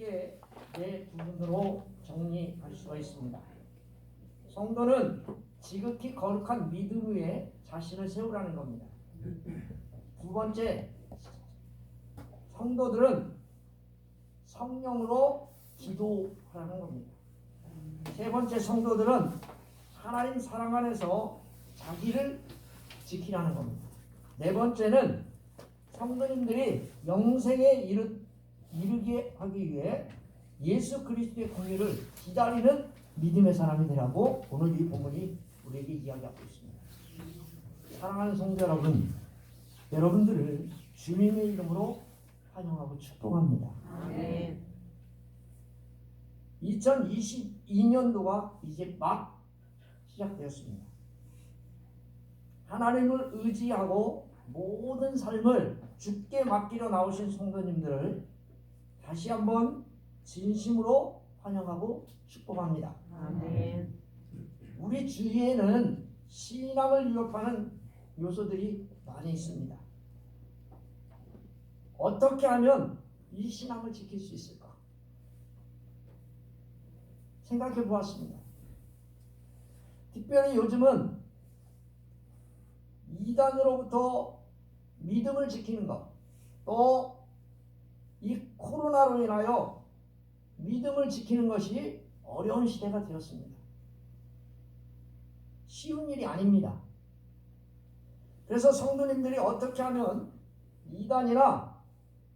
크게 네 부분으로 정리할 수가 있습니다. 성도는 지극히 거룩한 믿음 위에 자신을 세우라는 겁니다. 두 번째, 성도들은 성령으로 기도하라는 겁니다. 세 번째, 성도들은 하나님 사랑 안에서 자기를 지키라는 겁니다. 네 번째는 성도님들이 영생에 이르, 이르게 하기 위해 예수 그리스도의 공의를 기다리는 믿음의 사람이 되라고 오늘 이 본문이 우리에게 이야기하고 있습니다. 사랑하는 성도 여러분, 여러분들을 주님의 이름으로 환영하고 축복합니다. 아멘. 2022년도가 이제 막 시작되었습니다. 하나님을 의지하고 모든 삶을 주께 맡기러 나오신 성도님들을 다시 한번 진심으로 환영하고 축복합니다. 아멘. 우리 주위에는 신앙을 위협하는 요소들이 많이 있습니다. 어떻게 하면 이 신앙을 지킬 수 있을까? 생각해 보았습니다. 특별히 요즘은 이단으로부터 믿음을 지키는 것, 또이 코로나로 인하여 믿음을 지키는 것이 어려운 시대가 되었습니다. 쉬운 일이 아닙니다. 그래서 성도님들이 어떻게 하면 이단이나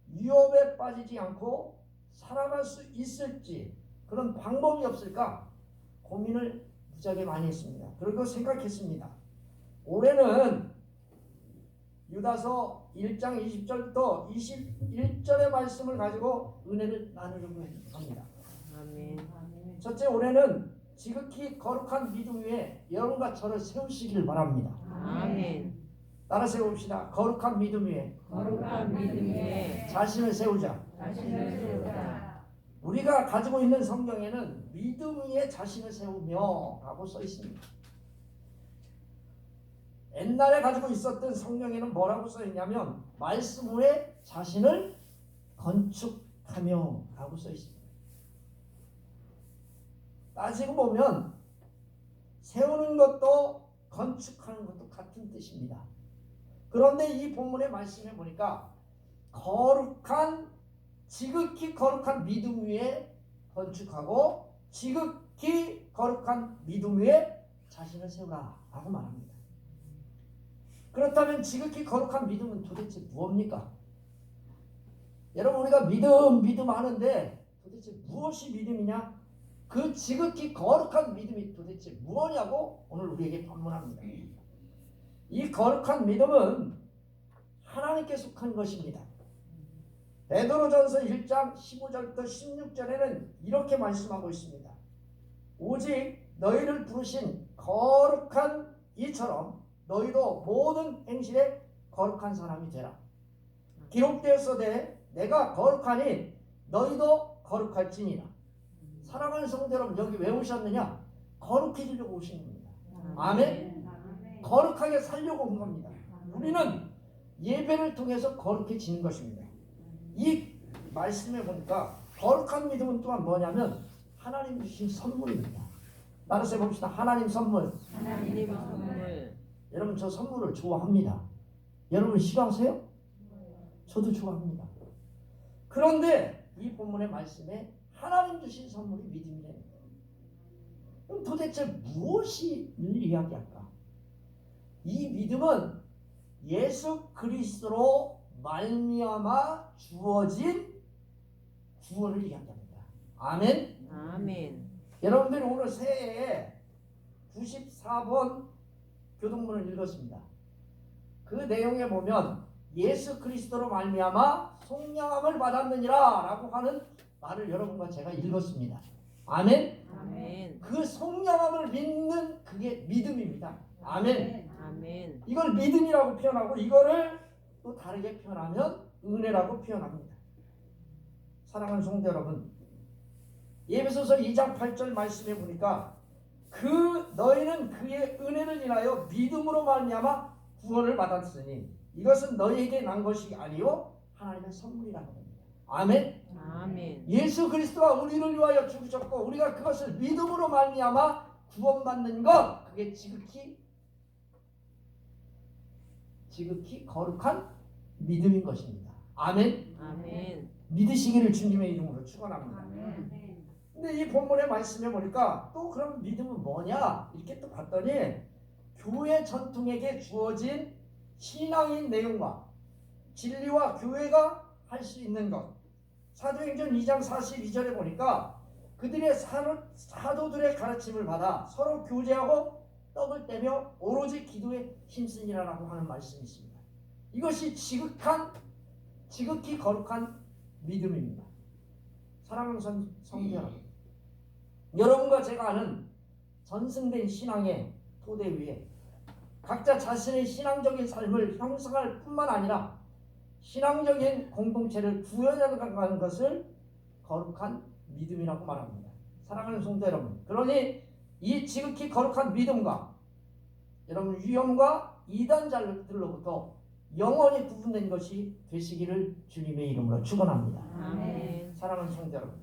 위협에 빠지지 않고 살아갈 수 있을지 그런 방법이 없을까 고민을 무지하게 많이 했습니다. 그리고 생각했습니다. 올해는 유다서 1장 20절부터 21절의 말씀을 가지고 은혜를 나누려고 합니다. 아멘. 첫째 올해는 지극히 거룩한 믿음 위에 여러분과 저를 세우시길 바랍니다. 아멘. 따라 세웁시다. 거룩한 믿음 위에 거룩한 믿음 위에 자신을 세우자. 자신을 세우자. 우리가 가지고 있는 성경에는 믿음 위에 자신을 세우며 라고 써 있습니다. 옛날에 가지고 있었던 성경에는 뭐라고 써 있냐면 말씀 후에 자신을 건축하며 라고 써 있습니다. 따지고 보면 세우는 것도 건축하는 것도 같은 뜻입니다. 그런데 이 본문의 말씀에 보니까 거룩한 지극히 거룩한 믿음 위에 건축하고 지극히 거룩한 믿음 위에 자신을 세우라 라고 말합니다. 그렇다면 지극히 거룩한 믿음은 도대체 무엇입니까? 여러분 우리가 믿음 믿음 하는데 도대체 무엇이 믿음이냐? 그 지극히 거룩한 믿음이 도대체 무엇이냐고 오늘 우리에게 반문합니다. 이 거룩한 믿음은 하나님께 속한 것입니다. 베드로전서 1장 15절부터 16절에는 이렇게 말씀하고 있습니다. 오직 너희를 부르신 거룩한 이처럼 너희도 모든 행실에 거룩한 사람이 되라. 기록되었으되 내가 거룩하니 너희도 거룩할지니라. 사랑하는 성도 여러분 여기 왜 오셨느냐? 거룩해지려고 오신 겁니다. 아멘. 거룩하게 살려고 온 겁니다. 우리는 예배를 통해서 거룩해지는 것입니다. 이 말씀에 보니까 거룩한 믿음은 또한 뭐냐면 하나님 주신 선물입니다. 따라서 해봅시다. 하나님 선물. 하나님의 선물. 여러분 저 선물을 좋아합니다. 여러분 싫어하세요? 저도 좋아합니다. 그런데 이 본문의 말씀에 하나님 주신 선물이 믿음이라는 거예요. 그럼 도대체 무엇이 이야기할까? 이 믿음은 예수 그리스도로 말미암아 주어진 구원을 이야기합니다. 아멘. 아멘. 여러분들이 오늘 새해에 94번 교동문을 읽었습니다. 그 내용에 보면 예수 그리스도로 말미암아 속량함을 받았느니라라고 하는 말을 여러분과 제가 읽었습니다. 아멘. 아멘. 그 속량함을 믿는 그게 믿음입니다. 아멘. 아멘. 이걸 믿음이라고 표현하고 이거를 또 다르게 표현하면 은혜라고 표현합니다. 사랑하는 성도 여러분, 예배소서 2장 8절 말씀에 보니까 그 너희는 그의 은혜를 인하여 믿음으로 말미암아 구원을 받았으니 이것은 너희에게 난 것이 아니요 하나님의 선물이라는 겁니다. 아멘. 아멘. 예수 그리스도가 우리를 위하여 죽으셨고 우리가 그것을 믿음으로 말미암아 구원받는 것 그게 지극히 지극히 거룩한 믿음인 것입니다. 아멘. 아멘. 믿으시기를 주님의 이름으로 축원합니다. 근데 이 본문의 말씀에 보니까 또 그럼 믿음은 뭐냐 이렇게 또 봤더니 교회 전통에게 주어진 신앙인 내용과 진리와 교회가 할 수 있는 것 사도행전 2장 42절에 보니까 그들의 사도, 사도들의 가르침을 받아 서로 교제하고 떡을 떼며 오로지 기도에 힘쓰니라라고 하는 말씀이 있습니다. 이것이 지극한 지극히 거룩한 믿음입니다. 사랑하는 성- 성도 여러분, 여러분과 제가 아는 전승된 신앙의 토대 위에 각자 자신의 신앙적인 삶을 형성할 뿐만 아니라 신앙적인 공동체를 구현해가는 것을 거룩한 믿음이라고 말합니다. 사랑하는 성도 여러분, 그러니 이 지극히 거룩한 믿음과 여러분 위험과 이단자들로부터 영원히 구분된 것이 되시기를 주님의 이름으로 축원합니다. 사랑하는 성도 여러분,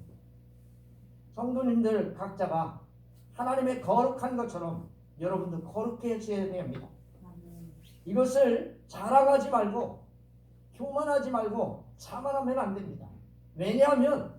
성도님들 각자가 하나님의 거룩한 것처럼 여러분도 거룩해져야 됩니다. 이것을 자랑하지 말고 교만하지 말고 자만하면 안 됩니다. 왜냐하면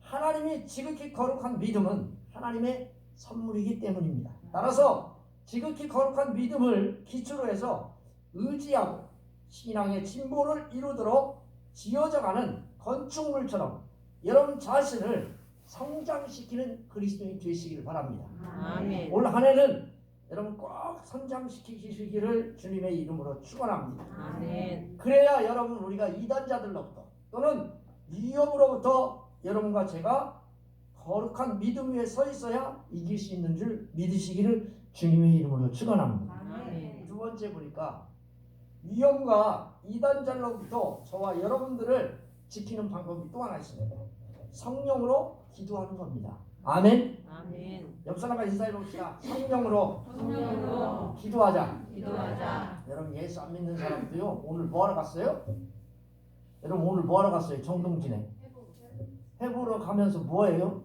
하나님이 지극히 거룩한 믿음은 하나님의 선물이기 때문입니다. 따라서 지극히 거룩한 믿음을 기초로 해서 의지하고 신앙의 진보를 이루도록 지어져가는 건축물처럼 여러분 자신을 성장시키는 그리스도인 되시길 바랍니다. 아멘. 올 한해는 여러분 꼭 성장시키시기를 주님의 이름으로 축원합니다. 아멘. 그래야 여러분 우리가 이단자들로부터 또는 위협으로부터 여러분과 제가 거룩한 믿음 위에 서 있어야 이길 수 있는 줄 믿으시기를 주님의 이름으로 축원합니다. 아멘. 두 번째 보니까 위험과 이단자로부터 저와 여러분들을 지키는 방법이 또 하나 있습니다. 성령으로 기도하는 겁니다. 아멘. 아멘. 옆 사람과 인사해 봅시다. 성령으로 성령으로 기도하자. 기도하자. 여러분 예수 안 믿는 사람도요 오늘 뭐 하러 갔어요? 여러분 오늘 뭐 하러 갔어요? 정동진에 해보러 가면서 뭐예요?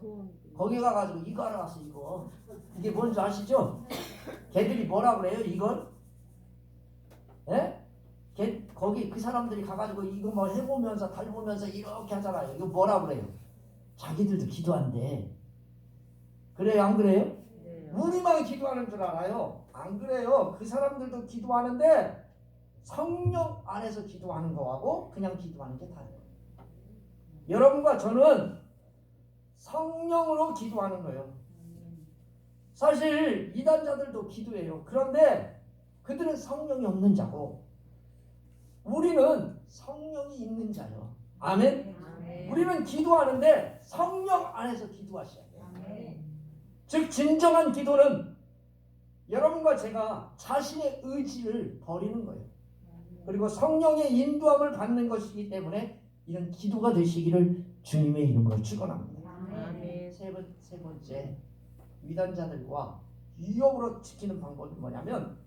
소원. 거기 가가지고 이거 하러 갔어 이거 이게 뭔지 아시죠? 걔들이 뭐라 그래요 이걸? 예? 걔 거기 그 사람들이 가가지고 이거 뭐 해보면서 달보면서 이렇게 하잖아요 이거 뭐라 그래요? 자기들도 기도한대 그래요 안 그래요? 네. 우리만 기도하는 줄 알아요. 안 그래요. 그 사람들도 기도하는데 성령 안에서 기도하는 거하고 그냥 기도하는 게 다르요. 여러분과 저는 성령으로 기도하는 거예요. 사실 이단자들도 기도해요. 그런데 그들은 성령이 없는 자고 우리는 성령이 있는 자요. 아멘. 아멘. 우리는 기도하는데 성령 안에서 기도하셔야 돼요. 즉 진정한 기도는 여러분과 제가 자신의 의지를 버리는 거예요. 그리고 성령의 인도함을 받는 것이기 때문에 이런 기도가 되시기를 주님의 이름으로 축원합니다. 아멘. 세, 번, 세 번째 위단자들과 위협으로 지키는 방법이 뭐냐면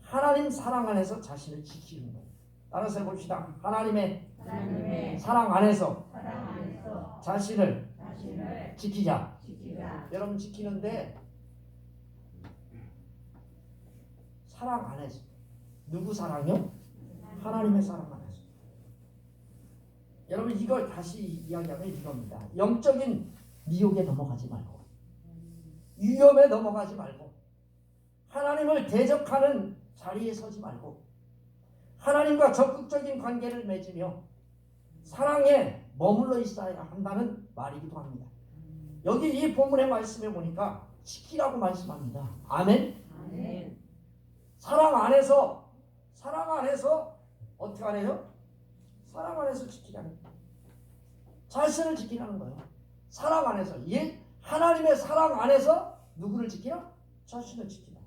하나님 사랑 안에서 자신을 지키는 거예요. 따라서 해봅시다. 하나님의 하나님의 사랑 안에서 사랑 안에서 자신을 자신을 지키자. 지키자. 여러분 지키는데 사랑 안에서 누구 사랑요? 하나님의 사랑 안에서 여러분 이걸 다시 이야기하면 이겁니다 영적인 미혹에 넘어가지 말고 위험에 넘어가지 말고 하나님을 대적하는 자리에 서지 말고 하나님과 적극적인 관계를 맺으며 사랑에 머물러 있어야 한다는 말이기도 합니다 여기 이 본문의 말씀에 보니까 지키라고 말씀합니다. 아멘. 아멘. 사랑 안에서 사랑 안에서 어떻게 하래요? 사랑 안에서 지키라는. 자신을 지키라는 거예요. 사랑 안에서 예 하나님의 사랑 안에서 누구를 지키라? 자신을 지키라.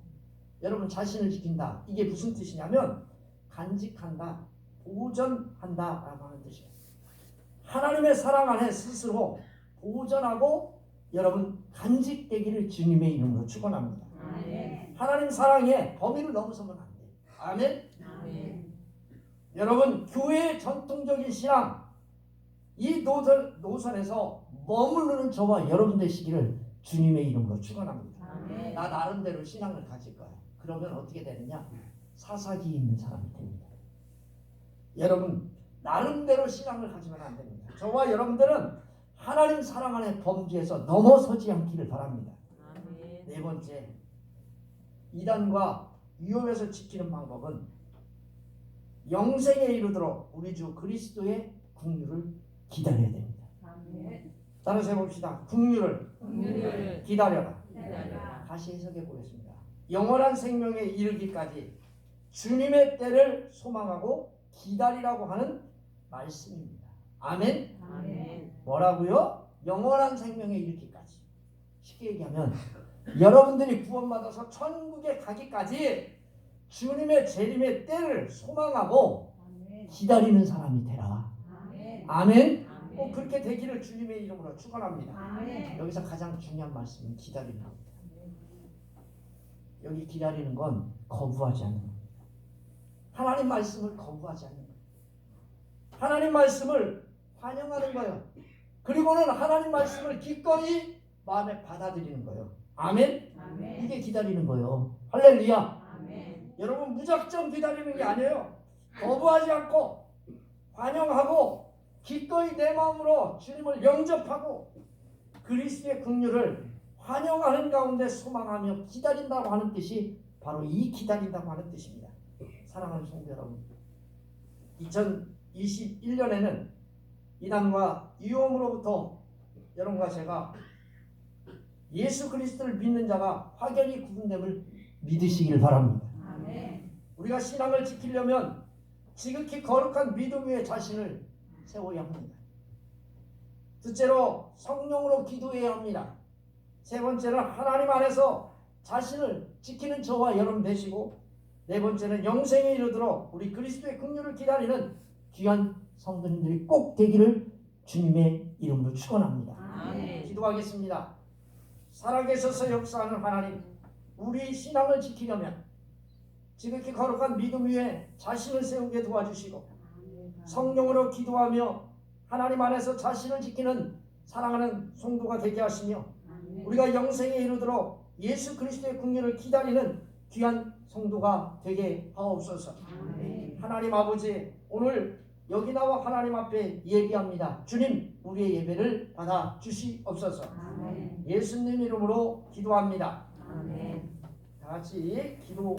여러분 자신을 지킨다. 이게 무슨 뜻이냐면 간직한다, 보존한다라고 하는 뜻이에요. 하나님의 사랑 안에 스스로 보존하고 여러분 간직되기를 주님의 이름으로 축원합니다. 하나님 사랑에 범위를 넘어서면 안 돼. 아멘. 아멘. 여러분 교회의 전통적인 신앙 이 노선, 노선에서 머무르는 저와 여러분 되시기를 주님의 이름으로 축원합니다. 나 나름대로 신앙을 가질 거야. 그러면 어떻게 되느냐? 사사기 있는 사람이 됩니다. 여러분 나름대로 신앙을 가지면 안 됩니다. 저와 여러분들은 하나님 사랑 안에 범죄에서 넘어서지 않기를 바랍니다. 아멘. 네 번째 이단과 위험에서 지키는 방법은 영생에 이르도록 우리 주 그리스도의 국류를 기다려야 됩니다. 아멘. 따라서 해봅시다. 국류를 기다려라. 기다려라. 다시 해석해 보겠습니다. 영원한 생명에 이르기까지 주님의 때를 소망하고 기다리라고 하는 말씀입니다. 아멘. 아멘. 뭐라고요? 영원한 생명에 이르기까지. 쉽게 얘기하면 여러분들이 구원받아서 천국에 가기까지 주님의 재림의 때를 소망하고 아멘. 기다리는 사람이 되라. 아멘. 아멘. 꼭 아멘. 그렇게 되기를 주님의 이름으로 축원합니다. 여기서 가장 중요한 말씀은 기다리는 겁니다. 여기 기다리는 건 거부하지 않는. 하나님 말씀을 거부하지 않는 거예요. 하나님 말씀을 환영하는 거예요. 그리고는 하나님 말씀을 기꺼이 마음에 받아들이는 거예요. 아멘. 아멘. 이게 기다리는 거예요. 할렐루야. 아멘. 여러분 무작정 기다리는 게 아니에요. 거부하지 않고 환영하고 기꺼이 내 마음으로 주님을 영접하고 그리스도의 국류를 환영하는 가운데 소망하며 기다린다고 하는 뜻이 바로 이 기다린다고 하는 뜻입니다. 사랑하는 성도 여러분, 2021년에는 이단과 유혹으로부터 여러분과 제가 예수 그리스도를 믿는 자가 확연히 구분됨을 믿으시길 바랍니다. 아멘. 우리가 신앙을 지키려면 지극히 거룩한 믿음 위에 자신을 세워야 합니다. 둘째로 성령으로 기도해야 합니다. 세 번째는 하나님 안에서 자신을 지키는 저와 여러분 되시고 네 번째는 영생에 이르도록 우리 그리스도의 긍휼을 기다리는 귀한 성도님들이 꼭 되기를 주님의 이름으로 축원합니다. 기도하겠습니다. 살아계셔서 역사하는 하나님, 우리 신앙을 지키려면 지극히 거룩한 믿음 위에 자신을 세우게 도와주시고 성령으로 기도하며 하나님 안에서 자신을 지키는 사랑하는 성도가 되게 하시며. 우리가 영생에 이르도록 예수 그리스도의 국리를 기다리는 귀한 성도가 되게 하옵소서. 아멘. 하나님 아버지 오늘 여기 나와 하나님 앞에 예비합니다. 주님 우리의 예배를 받아 주시옵소서. 아멘. 예수님 이름으로 기도합니다. 아멘. 다 같이 기도.